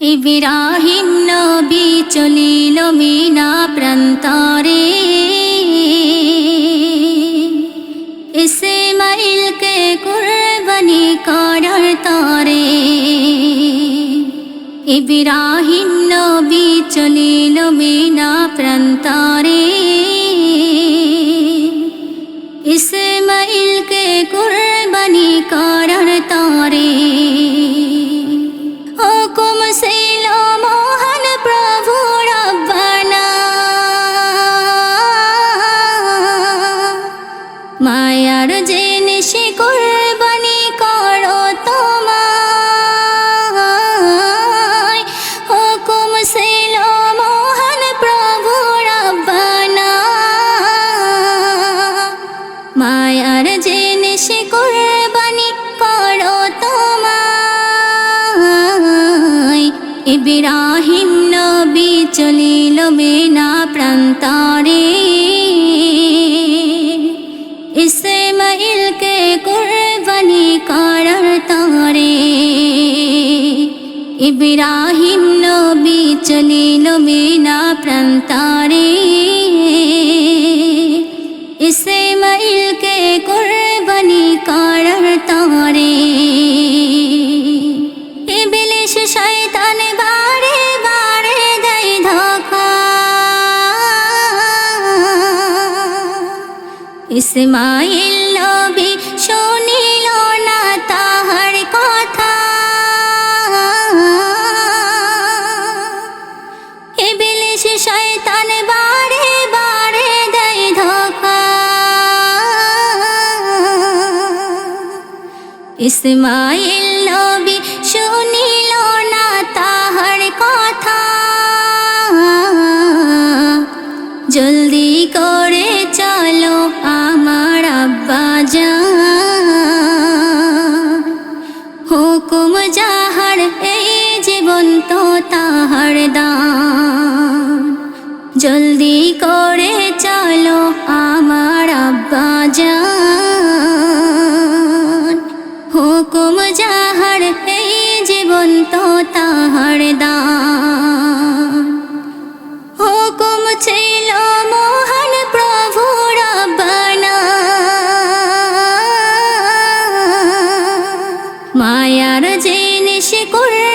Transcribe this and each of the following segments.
ইব্রাহিম নবী চলিল মিনা প্রান্তরে। ইসমাইলকে কুরবানি করার তরে। ইব্রাহিম নবী চলিল মিনা প্রান্তরে। নবী চলিল মেনা প্রান্তরে। ইসমাইলকে কুরবানি করার তরে। ইব্রাহিম নবী চলিল মেনা প্রান্তরে। ইসমাইলকে ইসমাইল নবী শুনিল না তাহার কথা। ইবলিশ শয়তান বারে বারে দেয় ধোঁকা। ইসমাইল নবী শুনিল না তাহার কথা। জলদি করে তাহার দান। জলদি করে চলো আমার আব্বা যান হুকুম যাহার, এই জীবন তো তাহার দান। হুকুম ছিল মোহন প্রভু রব্বানা মায়ার জিনিস কুরবানি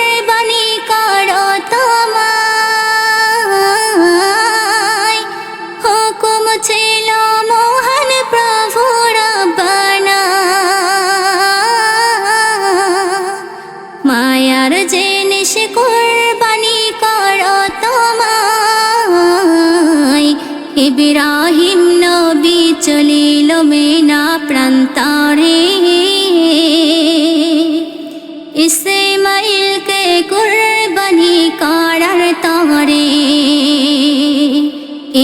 ইব্রাহিম নবী চলিল মেনা প্রান্তরে। ইসমাইলকে কুরবানি করার তরে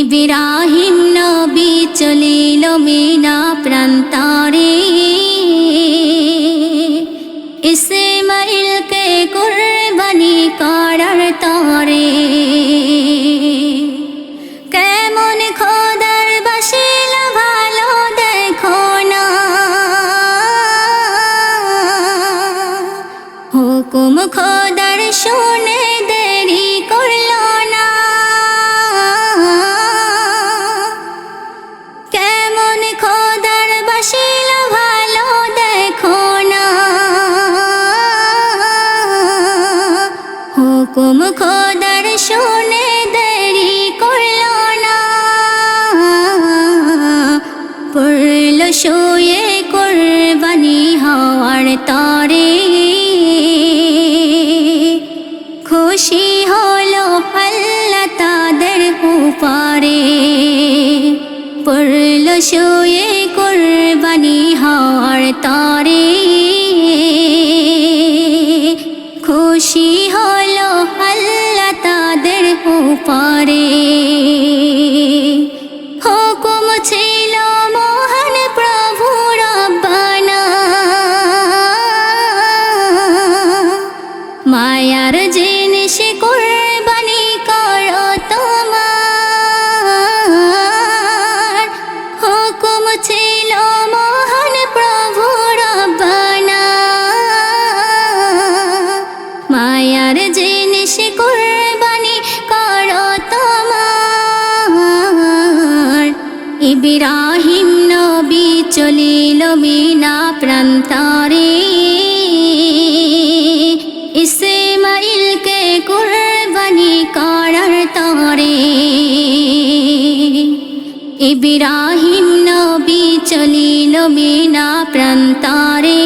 ইব্রাহিম নবী চলিল মেনা প্রান্তরে। ইসমাইলকে কুরবানি করার তরে হুকুম খোদার শুনে দেরি করল না। কেমন খোদার বাসিল ভালো দেখো না। হুকুম খোদার শুনে দেরি করল না। পড়ল শুয়ে কোরবানি হওয়ার তরে উপরে পড়ল শুয়ে কোরবানি হওয়ার তরে। খুশি হলো আল্লাহ তাদের উপরে। হুকুম ছিল মহান প্রভু রব্বানা। মায়ার জিনিস চলিল বিনা প্রান্তরে ইসমাইলকে কুরবানি করার তরে ইব্রাহিম নবী চলিল বিনা প্রান্তরে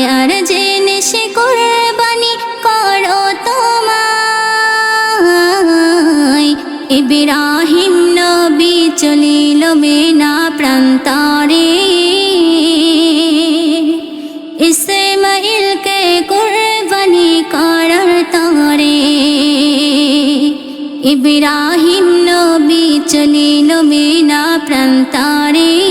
মায়ার জিনিস কুরবানি করো তোমায়। ইব্রাহিম নবী চলিল মেনা প্রান্তরে। ইসমাইলকে কুরবানি করার তরে। ইব্রাহিম নবী চলিল মেনা প্রান্তরে।